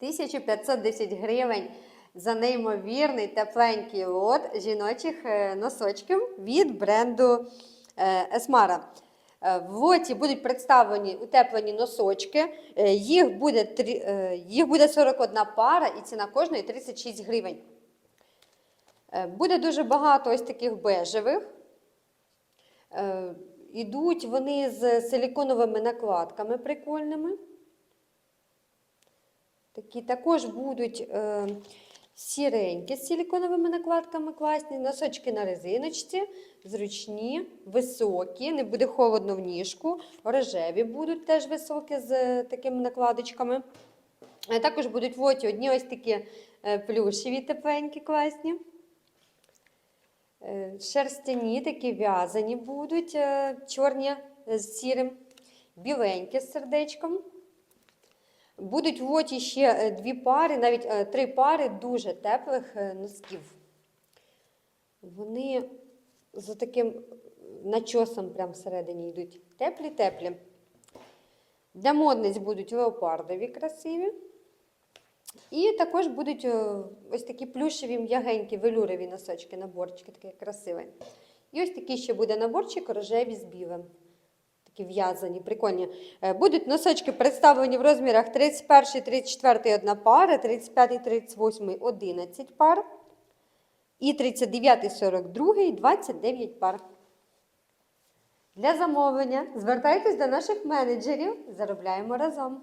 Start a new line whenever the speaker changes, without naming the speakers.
1510 гривень за неймовірний тепленький лот жіночих е, носочків від бренду е, Esmara. Е, В лоті будуть представлені утеплені носочки. Їх буде, їх буде 41 пара і ціна кожної 36 гривень. Буде дуже багато ось таких бежевих. Ідуть вони з силіконовими накладками прикольними. Такі також будуть е, сіренькі з силіконовими накладками класні, носочки на резиночці, зручні, високі, не буде холодно в ніжку. Рожеві будуть теж високі з е, такими накладочками. Е, Також будуть в лоті одні ось такі е, плюшеві тепленькі, класні. Е, Шерстяні такі в'язані будуть, чорні з сірим, біленькі з сердечком. Будуть в лоті ще е, дві пари, навіть е, три пари дуже теплих е, носків. Вони з таким начосом прямо всередині йдуть. Теплі-теплі. Для модниць будуть леопардові красиві. І також будуть ось такі плюшеві, м'ягенькі, велюрові носочки, наборчики, такі красиві. І ось такий ще буде наборчик рожеві з білим. Такі в'язані, прикольні. Е, Будуть носочки представлені в розмірах 31, 34 одна пара, 35, 38 11 пар. І 39, 42, 29 пар. Для замовлення звертайтесь до наших менеджерів, заробляємо разом.